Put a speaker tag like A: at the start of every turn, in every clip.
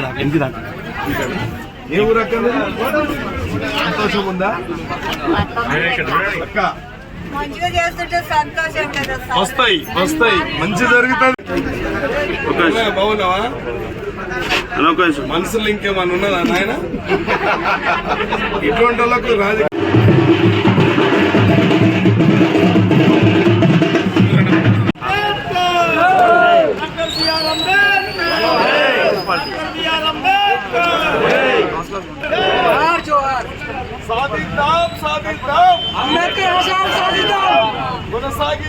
A: రా ఇంటికి రా
B: ఏ ఊరు అక్క సంతోషం ఉందా అక్క. వస్తాయి వస్తాయి మంచి జరుగుతుంది. బాగున్నావా. మనసులో ఇంకేమన్నా ఉన్నదా నాయన ఇటువంటి వాళ్ళకు రాజు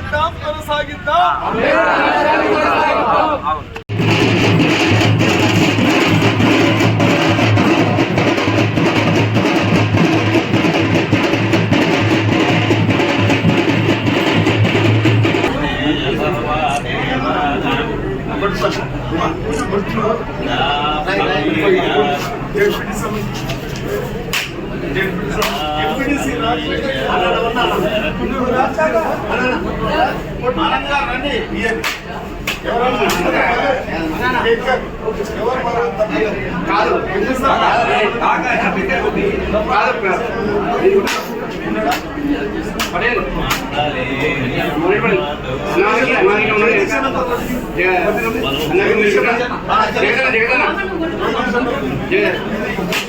B: కొనసాగిద్దాం జగన్ జగన్ జగన్ జగన్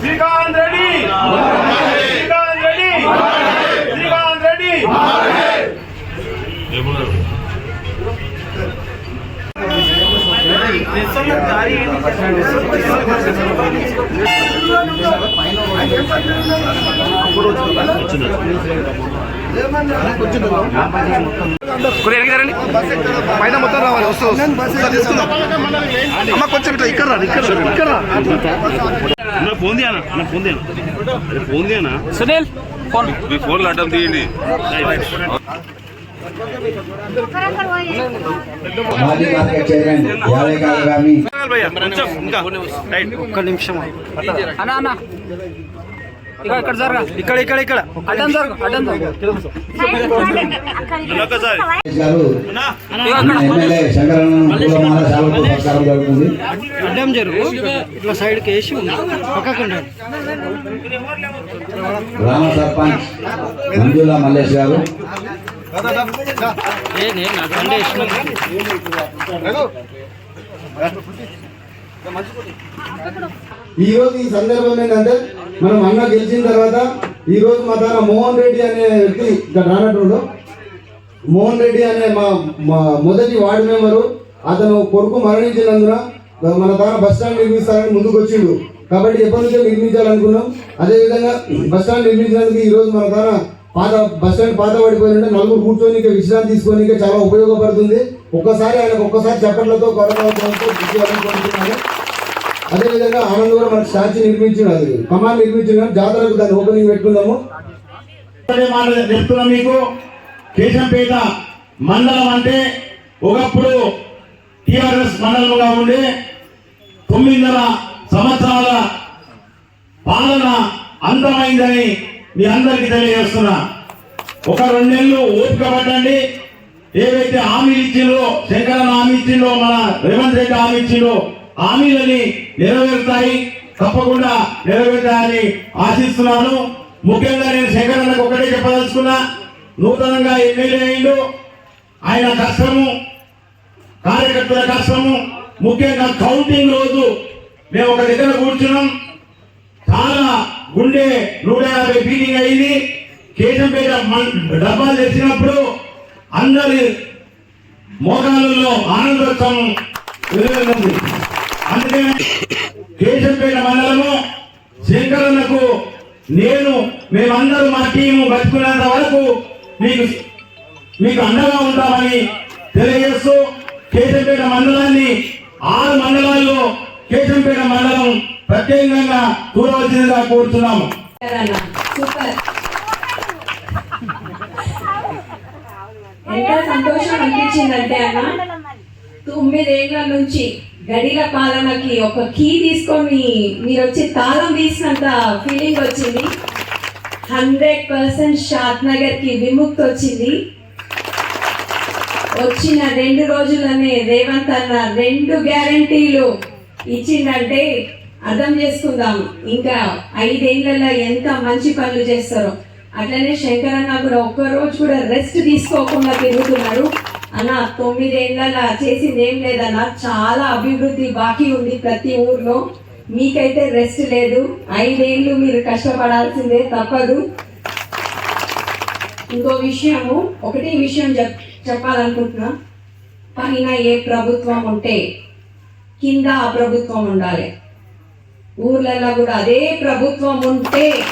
B: శ్రీకాంత్ రెడ్డి! శ్రీకాంత్ రెడ్డి! శ్రీకాంత్ రెడ్డి!
A: వెనక్కి రండి. పైన మొత్తం రావాలి వస్తూ అమ్మ కొంచెం ఇట్లా ఇక్కడ రా, ఇక్కడ ఇక్కడ ఫోన్ తీయనా అన్న ఫోన్ తీయనా అదే ఫోన్ తీయనా సునీల్ ఫోన్. మీ ఫోన్లో అడ్డం తీయండి.
C: ఒక్క నిమిషం అన్న అన్న. ఇక్కడ ఇక్కడ జరగా. ఇక్కడ ఇక్కడ ఇక్కడ. అడ్డం జరుగు అడ్డం అడ్డం జరుగు. ఇట్లా సైడ్కి వేసి ఉంది. పక్కకు ఉండండి.
D: గ్రామ సర్పంచ్ మంజుల మల్లేష్ గారు.
E: ఈ రోజు ఈ సందర్భం ఏంటంటే మనం అన్న గెలిచిన తర్వాత ఈ రోజు మా దాని మోహన్ రెడ్డి అనే వ్యక్తి ఇక్కడ రానట్టు మోహన్ రెడ్డి అనే మా మొదటి వార్డు మెంబరు అతను కొడుకు మరణించినందున మన దాన బస్ స్టాండ్ నిర్మిస్తారని ముందుకు వచ్చిండు కాబట్టి ఎప్పటి నుంచో నిర్మించాలనుకున్నాం. అదేవిధంగా బస్ స్టాండ్ నిర్మించినందుకు ఈ రోజు మన దాన పాత బస్ స్టాండ్ పాత పడిపోయినట్టు నలుగురు కూర్చొని విశ్రాంతి తీసుకొని చాలా ఉపయోగపడుతుంది. ఒక్కసారి ఆయనకు ఒక్కసారి చప్పట్లతో కొరకొంటున్నాను అదేవిధంగా ఆనంద్ కూడా మనకు స్టాచ్యూ నిర్మించిన అది. కమాండ్ నిర్మించిన జాతరకు దాన్ని ఓపెనింగ్ పెట్టుకుందాము.
F: చెప్తున్నా మీకు కేశంపేట మండలం అంటే ఒకప్పుడు టిఆర్ఎస్ మండలంగా ఉండే తొమ్మిదిన్నర సంవత్సరాల పాలన అంతమైందని మీ అందరికీ తెలియజేస్తున్నా. ఒక రెండేళ్ళు ఓపిక పట్టండి. ఏవైతే హామీలు ఇచ్చిందో శంకరన్ హామీ ఇచ్చిందో మన రేవంత్ రెడ్డి హామీ ఇచ్చిందో హామీలని నెరవేరుతాయి. తప్పకుండా నెరవేరుతాయని ఆశిస్తున్నాను. ముఖ్యంగా నేను శంకరన్నకు ఒకటే చెప్పదలుచుకున్నా. నూతనంగా ఎమ్మెల్యే అయిండు. ఆయన కష్టము కార్యకర్తల కష్టము ముఖ్యంగా కౌంటింగ్ రోజు మేము ఒక దగ్గర కూర్చున్నాం. చాలా
B: గుండె నూట యాభై బీటింగ్ అయింది. కేశంపేట మన్- డబ్బాలు తెచ్చినప్పుడు అందరి మోకాలలో ఆనందోత్సవం వెలువరింది అందుకే కేశంపేట మండలము శంకరన్నకు నేను మేమందరూ మా టీము బతుకునేంత వరకు మీకు మీకు అండగా ఉంటామని తెలియజేస్తూ కేశంపేట మండలాన్ని ఆరు మండలాల్లో కేశంపేట మండలం ప్రత్యేకంగా కూరవలసిందిగా కోరుతున్నాము.
G: సూపర్. ఎంత సంతోషం అనిపించిందంటే అన్న తొమ్మిదేళ్ళ నుంచి గడిల పాలనకి ఒక కీ తీసుకొని మీరు వచ్చి తాళం తీసినంత ఫీలింగ్ వచ్చింది. హండ్రెడ్ పర్సెంట్ షాద్ నగర్కి విముక్తి వచ్చింది. వచ్చిన రెండు రోజులనే రేవంత్ అన్న రెండు గ్యారంటీలు ఇచ్చిందంటే అర్థం చేసుకుందాం. ఇంకా ఐదేళ్ళలో ఎంత మంచి పనులు చేస్తారో. అట్లనే శంకరన్న కూడా ఒక్క రోజు కూడా రెస్ట్ తీసుకోకుండా తిరుగుతున్నారు. అన్న తొమ్మిదేళ్ళలో చేసింది ఏం లేదన్న చాలా అభివృద్ధి బాకీ ఉంది ప్రతి ఊర్లో. మీకైతే రెస్ట్ లేదు. ఐదేళ్ళు మీరు కష్టపడాల్సిందే తప్పదు. ఇంకో విషయము ఒకటి విషయం చెప్ చెప్పాలనుకుంటున్నా. పైన ఏ ప్రభుత్వం ఉంటే కింద ఆ ప్రభుత్వం ఉండాలి. ఊర్లలో కూడా అదే ప్రభుత్వం ఉంటే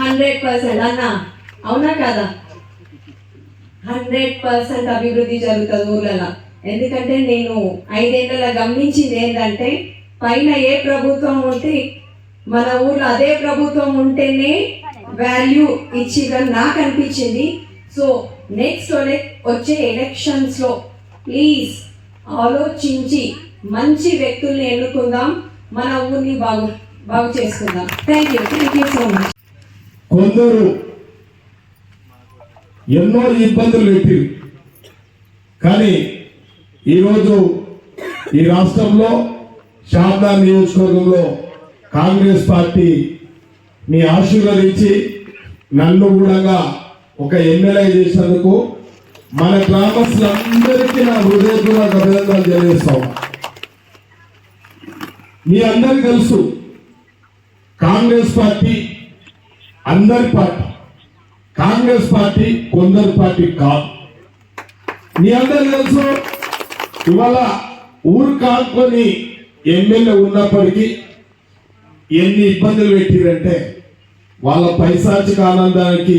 G: హండ్రెడ్ పర్సెంట్ అన్న అవునా కదా? హండ్రెడ్ పర్సెంట్ అభివృద్ధి జరుగుతుంది ఊర్లలో. ఎందుకంటే నేను ఐదేళ్ళలో గమనించింది ఏంటంటే పైన ఏ ప్రభుత్వం ఉంటే మన ఊర్లో అదే ప్రభుత్వం ఉంటేనే వాల్యూ ఇచ్చిగా నాకు అనిపించింది. సో నెక్స్ట్ వచ్చే ఎలక్షన్స్లో ప్లీజ్ ఆలోచించి మంచి వ్యక్తుల్ని ఎన్నుకుందాం. మన ఊరిని బాగు బాగు చేసుకుందాం. Thank you thank you so much
B: కొందరు ఎన్నో ఇబ్బందులు పెట్టి కానీ ఈరోజు ఈ రాష్ట్రంలో శారదా నియోజకవర్గంలో కాంగ్రెస్ పార్టీ మీ ఆశీర్వదించి నన్ను కూడా ఒక ఎమ్మెల్యే చేసినందుకు మన గ్రామస్తులందరికీ నా హృదయపూర్వక అభినందనలు తెలియజేస్తాం మీ అందరికి తెలుసు కాంగ్రెస్ పార్టీ అందరి పార్టీ కాంగ్రెస్ పార్టీ కొందరి పార్టీ కాదు. మీ అందరు తెలుసు ఇవాళ ఊరు కాకొని ఎమ్మెల్యే ఉన్నప్పటికీ ఎన్ని ఇబ్బందులు పెట్టిరంటే వాళ్ళ పైశాచిక ఆనందానికి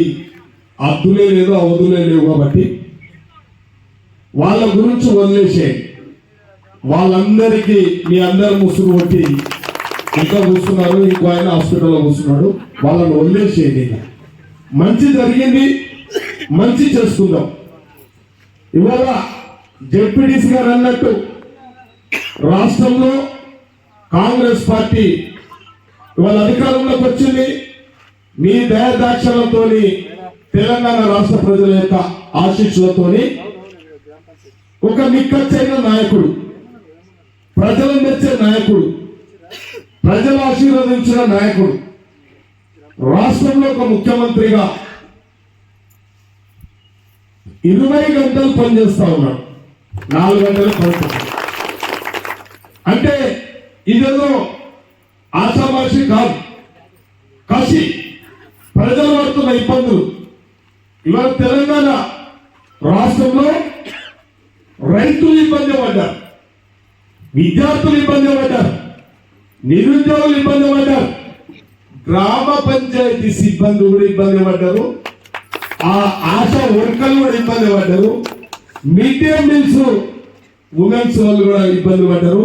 B: అద్దులే లేదు అవధులే లేవు కాబట్టి వాళ్ళ గురించి వదిలేసేయండి. వాళ్ళందరికీ మీ అందరు ముసుగు కొట్టి ఇంకా కూర్చున్నారు ఇంకో ఆయన హాస్పిటల్లో కూర్చున్నాడు. వాళ్ళని వదిలేసేది మంచి జరిగింది మంచి చేసుకుందాం. ఇవాళ జెడ్పీటీసీ గారు అన్నట్టు రాష్ట్రంలో కాంగ్రెస్ పార్టీ ఇవాళ అధికారంలోకి వచ్చింది. మీ దయాదాక్షలతోని తెలంగాణ రాష్ట్ర ప్రజల యొక్క ఆశీస్సులతోని ఒక నిక్కచ్చైన నాయకుడు ప్రజలు మెచ్చే నాయకుడు. ప్రజలు ఆశీర్వదించిన నాయకుడు. రాష్ట్రంలో ఒక ముఖ్యమంత్రిగా ఇరవై గంటలు పనిచేస్తా ఉన్నాడు. నాలుగు గంటలు పనిచేస్తాడు అంటే ఇదేదో ఆశామాషి కాదు. కసి. ప్రజలు పడుతున్న ఇబ్బందులు ఇవాళ తెలంగాణ రాష్ట్రంలో రైతులు ఇబ్బంది పడ్డారు. విద్యార్థులు ఇబ్బంది పడ్డారు. నిరుద్యోగులు ఇబ్బంది పడ్డారు. గ్రామ పంచాయతీ సిబ్బంది కూడా ఇబ్బంది పడ్డారు. ఆ ఆశ వర్కర్లు కూడా ఇబ్బంది పడ్డారు. మిడ్ డే మీల్స్ ఉమెన్స్ వాళ్ళు కూడా ఇబ్బంది పడ్డారు.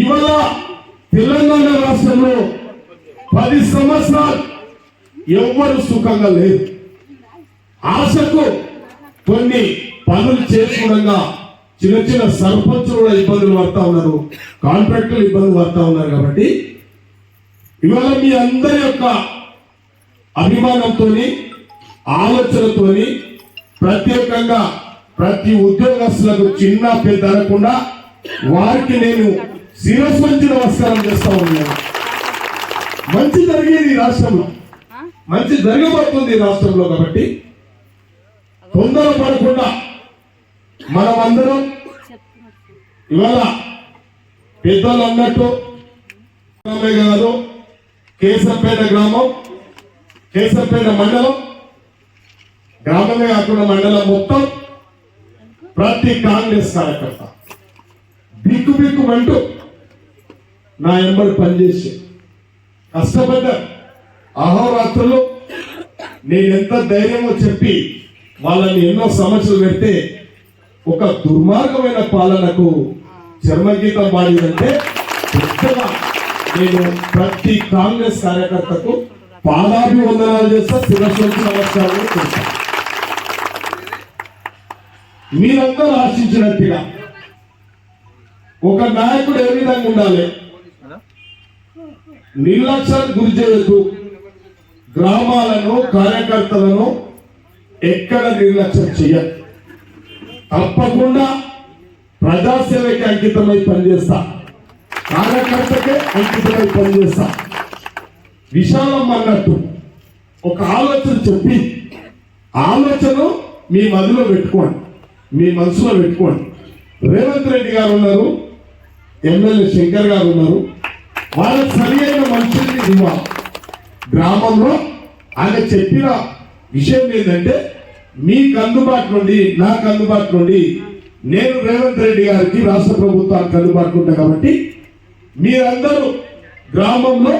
B: ఇవాళ తెలంగాణ రాష్ట్రంలో పది సంవత్సరాలు ఎవ్వరు సుఖంగా లేదు ఆశకు కొన్ని పనులు చేసుకోవడంగా చిన్న చిన్న సర్పంచులు కూడా ఇబ్బందులు పడతా ఉన్నారు. కాంట్రాక్టులు ఇబ్బందులు పడతా ఉన్నారు కాబట్టి ఇవాళ మీ అందరి యొక్క అభిమానంతో ఆలోచనతోని ప్రత్యేకంగా ప్రతి ఉద్యోగస్తులకు చిన్న పెద్ద అనకుండా వారికి నేను శిరస్సు వంచి నమస్కారం చేస్తా ఉన్నాను. మంచి జరిగేది ఈ రాష్ట్రంలో. మంచి జరగబోతుంది ఈ రాష్ట్రంలో కాబట్టి తొందర పడకుండా మనమందరం ఇవాళ పెద్దలు అన్నట్టు రామయ్య గారు కేశంపేట గ్రామం కేసరపేట మండలం గ్రామమే కాకుండా మండలం మొత్తం ప్రతి కాంగ్రెస్ కార్యకర్త. బిక్కు బిక్కు అంటూ నా ఎంబడి పనిచేసి కష్టపడ్డా అహోరాత్రులు నేను ఎంత ధైర్యమో చెప్పి వాళ్ళని ఎన్నో సమస్యలు పెడితే ఒక దుర్మార్గమైన పాలనకు చర్మగీతం పాడిందంటే పెద్దగా నేను ప్రతి కాంగ్రెస్ కార్యకర్తకు పాదాభివందనాలు చేస్తా శిరస్సు నమస్కారాలు చేస్తా. మీరందరూ ఆశించినట్టుగా ఒక నాయకుడు ఏ విధంగా ఉండాలి? నిర్లక్ష్యానికి గురి చేయొద్దు. గ్రామాలను కార్యకర్తలను ఎక్కడ నిర్లక్ష్యం చేయాలి తప్పకుండా ప్రజాసేవకి అంకితమై పనిచేస్తా. కార్యకర్తకే అంకితమై పనిచేస్తా. విశాలం అన్నట్టు ఒక ఆలోచన చెప్పి ఆలోచన మీ మదిలో పెట్టుకోండి మీ మనసులో పెట్టుకోండి. రేవంత్ రెడ్డి గారు ఉన్నారు ఎమ్మెల్యే శంకర్ గారు ఉన్నారు. వాళ్ళకి సరి అయిన మనుషుల్ని ఇవ్వాలి. గ్రామంలో ఆయన చెప్పిన విషయం ఏంటంటే మీకు అందుబాటు నుండి నాకు అందుబాటు నుండి నేను రేవంత్ రెడ్డి గారికి రాష్ట్ర ప్రభుత్వానికి అందుబాటులో ఉంటా కాబట్టి మీరందరూ గ్రామంలో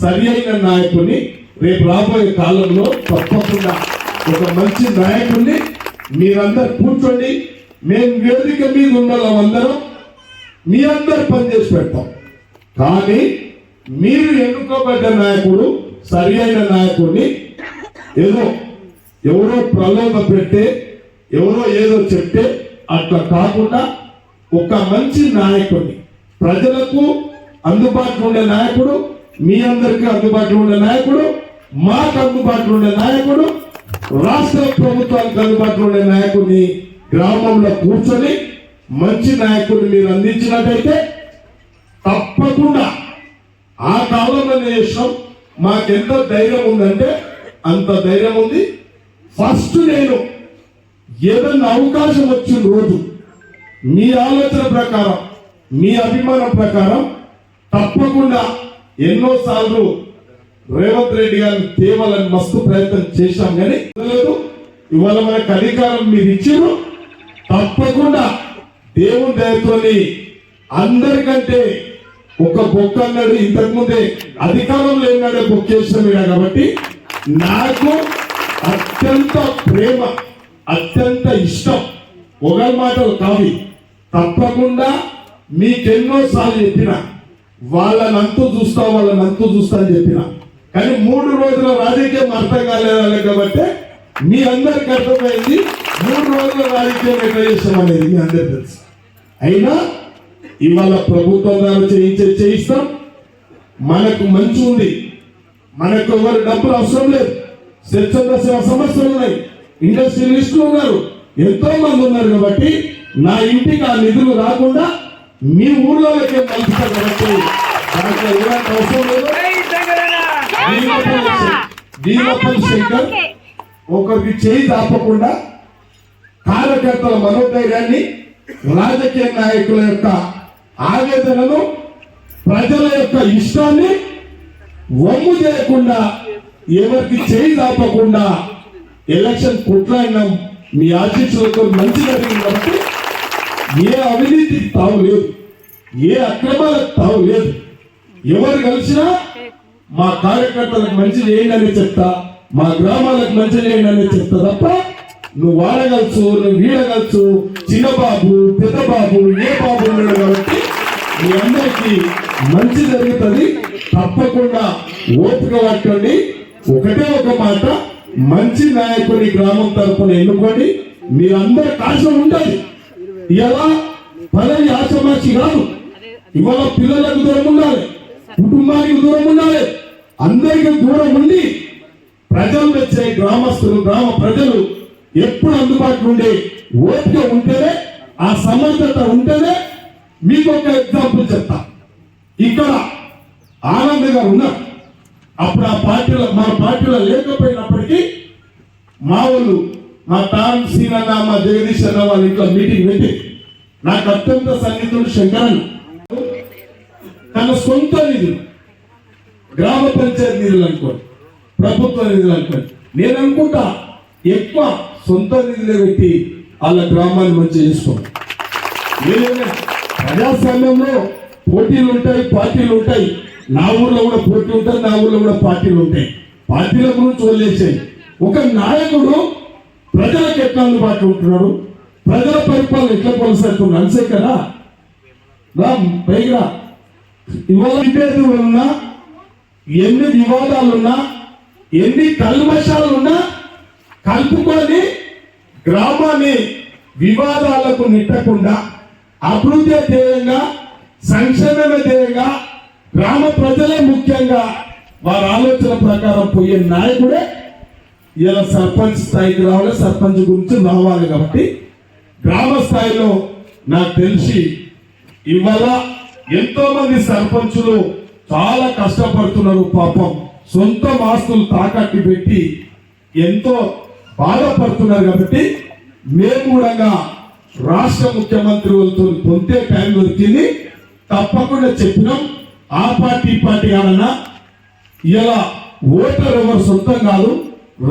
B: సరి అయిన నాయకుడిని రేపు రాబోయే కాలంలో తప్పకుండా ఒక మంచి నాయకుడిని మీరందరూ కూర్చోండి మేము వేదిక మీద ఉండాలం అందరం మీ అందరు పనిచేసి పెడతాం. కానీ మీరు ఎన్నుకోబడ్డ నాయకుడు సరి అయిన నాయకుడిని ఏదో ఎవరో ప్రలోభ పెట్టే ఎవరో ఏదో చెప్తే అట్లా కాకుండా ఒక మంచి నాయకుడిని. ప్రజలకు అందుబాటులో ఉండే నాయకుడు మీ అందరికీ అందుబాటులో ఉండే నాయకుడు మాకు అందుబాటులో ఉండే నాయకుడు రాష్ట్ర ప్రభుత్వానికి అందుబాటులో ఉండే నాయకుడిని గ్రామంలో కూర్చొని మంచి నాయకుడిని మీరు అందించినట్టయితే తప్పకుండా ఆ కాలంలో చేసాం మాకెంత ధైర్యం ఉందంటే అంత ధైర్యం ఉంది. ఫస్ట్ నేను ఏదన్నా అవకాశం వచ్చిన రోజు మీ ఆలోచన ప్రకారం మీ అభిమానం ప్రకారం తప్పకుండా ఎన్నోసార్లు రేవంత్ రెడ్డి గారిని తేవాలని మస్తు ప్రయత్నం చేశాం కానీ లేదు. ఇవాళ మనకు అధికారం మీరు ఇచ్చారు. తప్పకుండా దేవుని దయతోని అందరికంటే ఒక బొక్క అన్నాడు. ఇంతకు ముందే అధికారంలో ఏనాడే బుక్ చేసిన కాబట్టి నాకు అత్యంత ప్రేమ అత్యంత ఇష్టం. ఒక మాటలు కావి. తప్పకుండా మీకెన్నోసార్లు చెప్పిన వాళ్ళని అంతు చూస్తా వాళ్ళని అంతు చూస్తా అని చెప్పిన. కానీ మూడు రోజుల రాజకీయం అర్థం కాలేదు కాబట్టి మీ అందరికి అర్థమైంది మూడు రోజుల రాజకీయం ఎట్లా చేస్తాం అనేది మీ అందరికి తెలుసు. అయినా ఇవాళ ప్రభుత్వం గారు చేయించే చేయిస్తాం. మనకు మంచి ఉంది. మనకు ఎవరు డబ్బులు అవసరం లేదు. స్వచ్ఛంద సేవ సంస్థలు ఉన్నాయి. ఇండస్ట్రియలిస్టులు ఉన్నారు. ఎంతో మంది ఉన్నారు కాబట్టి నా ఇంటికి ఆ నిధులు రాకుండా మీ ఊర్లోకే పంపుతారు కాబట్టి దాంట్లో ఎలాంటి అవసరం లేదు. వీరప్పన్ వీరప్పన్ శంకర్ ఒకరికి చేయి దాపకుండా కార్యకర్తల మనోధైర్యాన్ని రాజకీయ నాయకుల యొక్క ఆవేదనను ప్రజల యొక్క ఇష్టాన్ని వమ్ము చేయకుండా ఎవరికి చేయి దాపకుండా ఎలక్షన్ కుట్రైన మీ ఆశీస్సులతో మంచి జరిగింది కాబట్టి ఏ అవినీతికి తావు లేదు. ఏ అక్రమాలకు తావు లేదు. ఎవరు కలిసినా మా కార్యకర్తలకు మంచి చేయండి అని చెప్తా మా గ్రామాలకు మంచి చేయండి అని చెప్తా తప్ప నువ్వు వాడగలచు నువ్వు వీడగలచు చిన్న బాబు పెద్ద బాబు ఏ బాబు ఉన్నాడు కాబట్టి మీ అందరికీ మంచి జరుగుతుంది. తప్పకుండా ఓపిక పట్టండి ఒకటే ఒక మాట మంచి నాయకుడి గ్రామం తరపున ఎన్నుకోండి. మీరందరి కాశం ఉంటుంది. ఇలా పదవి ఆశమాచి కాదు. ఇవాళ పిల్లలకు దూరం ఉండాలి. కుటుంబానికి దూరం ఉండాలి. అందరికీ దూరం ఉండి ప్రజలు వచ్చే గ్రామస్తులు గ్రామ ప్రజలు ఎప్పుడు అందుబాటులో ఉండే ఓపిక ఉంటేనే ఆ సమర్థత ఉంటేనే మీకు ఒక ఎగ్జాంపుల్ చెప్తా. ఇక్కడ ఆనంద్ గారు ఉన్నారు. అప్పుడు ఆ పార్టీలో మా పార్టీలో లేకపోయినప్పటికీ మా వాళ్ళు మా తాన్ సీనన్న మా జగదీష్ అన్న వాళ్ళ ఇంట్లో మీటింగ్ పెట్టి నాకు అత్యంత సన్నిహితుడు శంకరన్. తన సొంత నిధులు గ్రామ పంచాయతీ నిధులు అనుకోండి ప్రభుత్వ నిధులు అనుకోండి. నేను అనుకుంటా ఎక్కువ సొంత నిధులే పెట్టి వాళ్ళ గ్రామాన్ని మంచి చేసుకోండి ప్రజాస్వామ్యంలో పోటీలు ఉంటాయి పార్టీలు ఉంటాయి. నా ఊర్లో కూడా పోటీ ఉంటుంది నా ఊర్లో కూడా పార్టీలు ఉంటాయి. పార్టీల గురించి వదిలేసాయి ఒక నాయకుడు ప్రజలకు ఎట్లా అందుబాటులో ఉంటున్నాడు? ప్రజల పరిపాలన ఎట్లా కొనసాగుతుంది? అంతే కదా రా. పైగా ఇవాళ విభేదాలు ఉన్నా ఎన్ని వివాదాలున్నా ఎన్ని కల్మషాలున్నా కలుపుకొని గ్రామాన్ని వివాదాలకు నెట్టకుండా అభివృద్ధి ధ్యేయంగా సంక్షేమమే ధ్యేయంగా గ్రామ ప్రజలే ముఖ్యంగా వారి ఆలోచన ప్రకారం పోయే నాయకుడే ఇలా సర్పంచ్ స్థాయికి రావాలి సర్పంచ్ గురించి రావాలి కాబట్టి గ్రామ స్థాయిలో నాకు తెలిసి ఇవాళ ఎంతో మంది సర్పంచులు చాలా కష్టపడుతున్నారు పాపం. సొంత ఆస్తులు తాకట్టు పెట్టి ఎంతో బాధపడుతున్నారు కాబట్టి మేము కూడా రాష్ట్ర ముఖ్యమంత్రి వాళ్ళతో పొందే టైం దొరికింది. తప్పకుండా చెప్పినాం. ఆ పార్టీ పార్టీ కాదన్నా ఇలా ఓటర్ ఎవరు సొంతం కాదు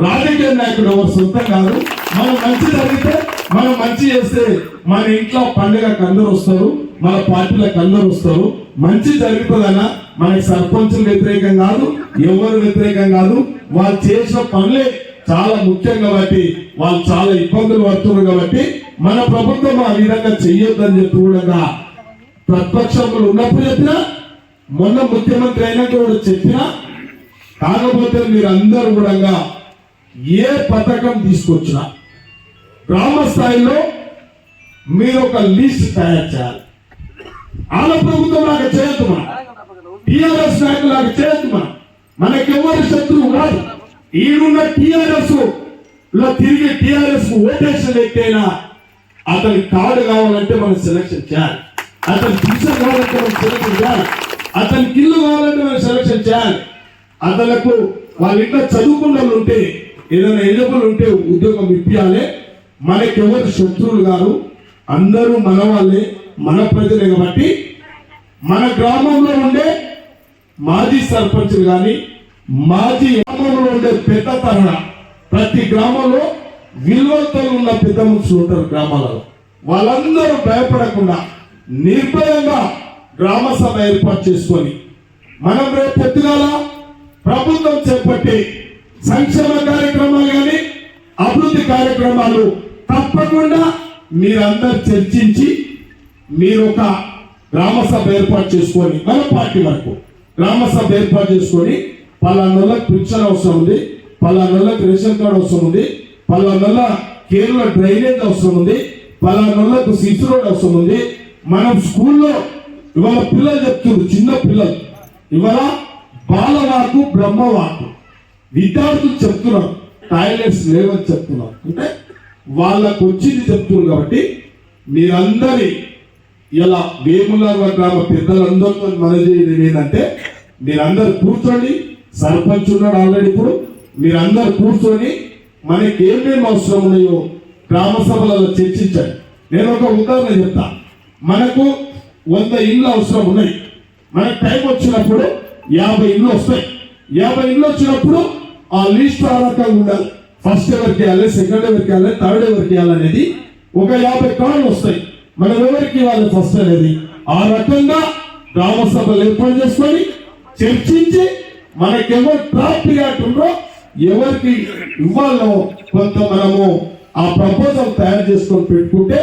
B: రాజకీయ నాయకుడు ఎవరు సొంతం కాదు మనం మంచి జరిగితే మనం మంచి చేస్తే మన ఇంట్లో పండుగ కందరు వస్తారు మన పార్టీలకు అందరూ వస్తారు. మంచి జరుగుతుందన్నా మనకి సర్పంచులు వ్యతిరేకం కాదు ఎవరు వ్యతిరేకం కాదు వాళ్ళు చేసిన పనులే చాలా ముఖ్యం కాబట్టి వాళ్ళు చాలా ఇబ్బందులు పడుతున్నారు కాబట్టి మన ప్రభుత్వం ఆ విధంగా చెయ్యొద్దని చెప్పి కూడా ప్రతిపక్షములు ఉన్నప్పుడు చెప్పినా మొన్న ముఖ్యమంత్రి అయినా కూడా చెప్పినా కాకపోతే మీరు అందరూ కూడా ఏ పథకం తీసుకొచ్చినా గ్రామ స్థాయిలో మీరు ఒక లిస్ట్ తయారు చేయాలి. ఆంధ్ర ప్రభుత్వం లాగా చేయొద్దు మనం. టిఆర్ఎస్ నాయకులు లాగా చేయొద్దు మనం. మనకెవరి శత్రువు కాదు. ఈడున్న టీఆర్ఎస్లో తిరిగి టీఆర్ఎస్ ఓటేషన్ ఎక్కైనా అతని కార్డు కావాలంటే మనం సెలక్షన్ చేయాలి. అతని టీచర్ కావాలంటే మనం సెలక్షన్ చేయాలి. అతని కిల్లు కావాలంటే మనం సెలక్షన్ చేయాలి. అతనికి వాళ్ళ ఇంట్లో చదువుకున్న వాళ్ళు ఉంటే ఏదైనా ఎలిజిబుల్ ఉంటే ఉద్యోగం ఇప్పించాలి మనకెవరు శత్రువులు గారు అందరూ మన వాళ్ళే మన ప్రజలే కాబట్టి మన గ్రామంలో ఉండే మాజీ సర్పంచ్లు కానీ మాజీ గ్రామంలో ఉండే పెద్ద తరహా ప్రతి గ్రామంలో విలువలతో ఉన్న పెద్ద మనుషులు ఉంటారు గ్రామాలలో వాళ్ళందరూ భయపడకుండా నిర్భయంగా గ్రామ సభ ఏర్పాటు చేసుకొని మనం రేపు పొద్దుగాల ప్రభుత్వం చేపట్టే సంక్షేమ కార్యక్రమాలు కానీ అభివృద్ధి కార్యక్రమాలు తప్పకుండా మీరందరు చర్చించి మీరు ఒక గ్రామ సభ ఏర్పాటు చేసుకొని మన పార్టీ వరకు గ్రామ సభ ఏర్పాటు చేసుకొని పలానోళ్ళకి పిక్చర్ అవసరం ఉంది పలానోళ్ళకి రేషన్ కార్డు అవసరం ఉంది పలానోళ్ళ కేరళ డ్రైనేజ్ అవసరం ఉంది పలానోళ్ళకు సిసి రోడ్ అవసరం ఉంది. మనం స్కూల్లో ఇవాళ పిల్లలు చెప్తున్నారు చిన్న పిల్లలు. ఇవాళ బాలవాకు బ్రహ్మవాకు. విద్యార్థులు చెప్తున్నారు టాయిలెట్స్ లేవని చెప్తున్నారు. అంటే వాళ్ళకు వచ్చింది చెప్తున్నారు కాబట్టి మీరందరి ఇలా వేములర్వ గ్రామ పెద్దలందరితో మనజేయడం ఏంటంటే మీరందరు కూర్చోండి సర్పంచ్ ఉన్నాడు ఆల్రెడీ ఇప్పుడు. మీరందరు కూర్చొని మనకి ఏమేమి అవసరం ఉన్నాయో గ్రామ సభలలో చర్చించండి. నేను ఒక ఉదాహరణ చెప్తా. మనకు వంద ఇళ్ళు అవసరం ఉన్నాయి. మనకు టైం వచ్చినప్పుడు యాభై ఇళ్ళు వస్తాయి. యాభై ఇళ్ళు వచ్చినప్పుడు ఆ లిస్ట్ ఆ రకంగా ఉండాలి. ఫస్ట్ ఎవరికి వెయ్యాలి సెకండ్ ఎవరికి వెయ్యాలి థర్డ్ ఎవరికి వెయ్యాలనేది ఒక యాభై కాళ్ళు వస్తాయి. మనం ఎవరికి ఇవ్వాలి ఫస్ట్ అనేది? ఆ రకంగా గ్రామ సభలు ఏర్పాటు చేసుకొని చర్చించి మనకెవరు టాప్ ప్రియారిటీ ఉందో ఎవరికి ఇవ్వాలో కొంత మనము ఆ ప్రపోజల్ తయారు చేసుకొని పెట్టుకుంటే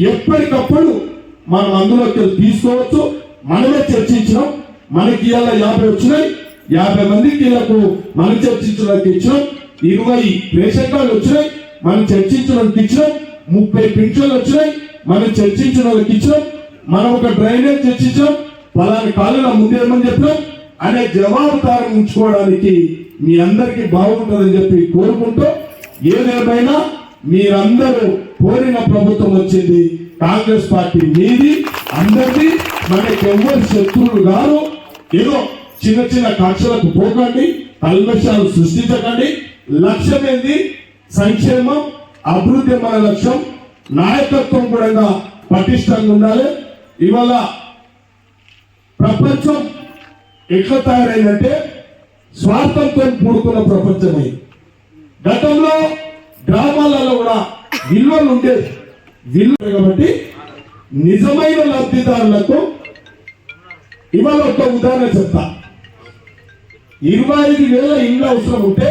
B: ఎప్పటికప్పుడు మనం అందులోకి తీసుకోవచ్చు మనమే చర్చించినాం. మనకి ఇలా యాభై వచ్చినాయి. యాభై మందికి ఇళ్ళకు మనం చర్చించడానికి ఇచ్చినాం. ఇరవై రేషన్ కార్డు వచ్చినాయి. మనం చర్చించడానికి ఇచ్చినాం. ముప్పై పింఛన్లు వచ్చినాయి. మనం చర్చించిన వాళ్ళకి ఇచ్చినాం. మనం ఒక డ్రైనేజ్ చర్చించాం పలాని కాలంలో ముందేమని చెప్పినాం? అనే జవాబుదారం ఉంచుకోవడానికి మీ అందరికీ బాగుంటుందని చెప్పి కోరుకుంటూ ఏదేమైనా మీరందరూ కోరిన ప్రభుత్వం వచ్చింది. కాంగ్రెస్ పార్టీ మీది అందరిది. మనకి ఎవరు శత్రువులు గారు ఏదో చిన్న చిన్న కక్షలకు పోకండి కల్మషాలు సృష్టించకండి. లక్ష్యం ఏంది? సంక్షేమం అభివృద్ధి మన లక్ష్యం. నాయకత్వం కూడా పటిష్టంగా ఉండాలి. ఇవాళ ప్రపంచం ఎట్లా తయారైందంటే స్వార్థంతో కూడుకున్న ప్రపంచమై. గతంలో గ్రామాలలో కూడా విలువలు ఉండేది వీళ్ళు కాబట్టి నిజమైన లబ్ధిదారులకు ఇవాళ ఒక ఉదాహరణ చెప్తా. ఇరవై ఐదు వేల ఇండ్లు అవసరం ఉంటే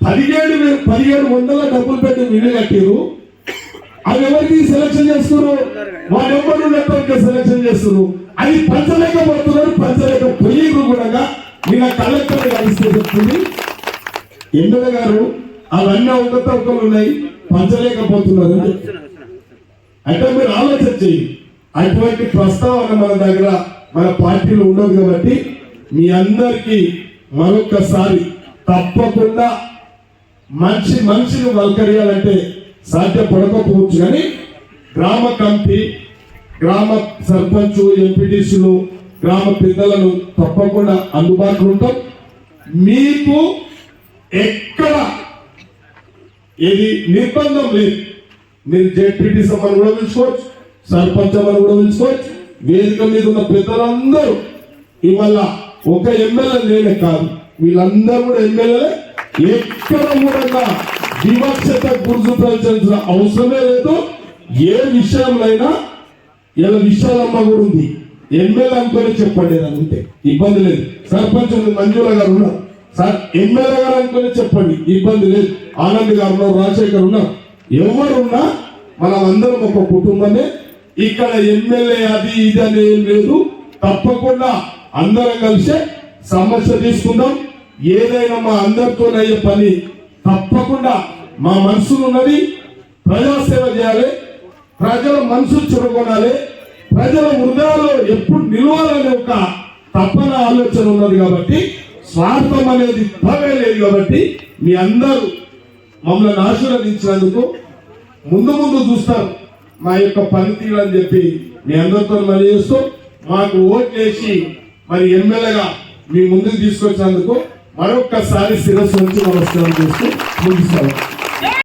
B: పదిహేడు వేలు పదిహేడు వందల డబ్బులు పెట్టి ఇల్లు కట్టిరు అవి ఎవరికి సెలక్షన్ చేస్తున్నారు వాళ్ళ ఎవరు నెట్వర్క్ సెలక్షన్ చేస్తున్నారు అది పంచలేకపోతున్నారు. పంచలేకపోయి కూడా. నిన్న కలెక్టర్ కలిస్తే చెప్తుంది ఎమ్మెల్యే గారు అవన్నీ అవకతవకలు ఉన్నాయి. పంచలేకపోతున్నారు. అయితే అంటే మీరు ఆలోచన చేయండి అటువంటి ప్రస్తావన మన దగ్గర మన పార్టీలో ఉండదు కాబట్టి మీ అందరికీ మరొకసారి తప్పకుండా మంచి మనిషిని వల్కరియాలంటే సాధ్యపడకపోవచ్చు. కానీ గ్రామ కమిటీ గ్రామ సర్పంచ్ ఎంపీటీసీలు గ్రామ పెద్దలను తప్పకుండా అందుబాటులో ఉంటాం. మీకు ఎక్కడ ఏది నిర్బంధం లేదు. మీరు జెడ్పీటీ సభను కూడా పిలుచుకోవచ్చు సర్పంచ్ అని కూడా పిలుచుకోవచ్చు వేదిక మీద ఉన్న పెద్దలందరూ ఇవాళ ఒక ఎమ్మెల్యే నేనే కాదు వీళ్ళందరూ కూడా ఎమ్మెల్యే ఎక్కడ కూడా వివక్షత గుర్తు ప్రచురించిన అవసరమే లేదు. ఏ విషయంలో ఇలా విశాలమ్మ కూడా ఉంది. ఎమ్మెల్యే అనుకొని చెప్పండి ఏదైనా ఉంటే. ఇబ్బంది లేదు. సర్పంచ్ మంజుల గారు ఉన్నారు. సార్ ఎమ్మెల్యే గారు అనుకొని చెప్పండి. ఇబ్బంది లేదు. ఆనంద్ గారు ఉన్నారు రాజశేఖర్ ఉన్నా ఎవరున్నా మనం అందరం ఒక కుటుంబమే. ఇక్కడ ఎమ్మెల్యే అది ఇది అని ఏం లేదు. తప్పకుండా అందరం కలిసే సమస్య తీసుకుందాం. ఏదైనా మా అందరితోనయ్యే పని తప్పకుండా మా మనసులో ఉన్నది. ప్రజాసేవ చేయాలి. ప్రజల మనసు చురగొనాలి ప్రజల హృదయాల్లో ఎప్పుడు నిలవాలనే ఒక తప్పన ఆలోచన ఉన్నది కాబట్టి స్వార్థం అనేది తవే లేదు కాబట్టి మీ అందరూ మమ్మల్ని ఆశీర్వదించినందుకు ముందు ముందు చూస్తారు. మా యొక్క పనితీరు అని చెప్పి మీ అందరితో మరి చేస్తూ మాకు ఓట్లేసి మరి ఎమ్మెల్యేగా మీ ముందుకు తీసుకొచ్చినందుకు మరొక్కసారి శిరస్సు నుంచి నమస్కారం చేస్తూ ముగిస్తాను.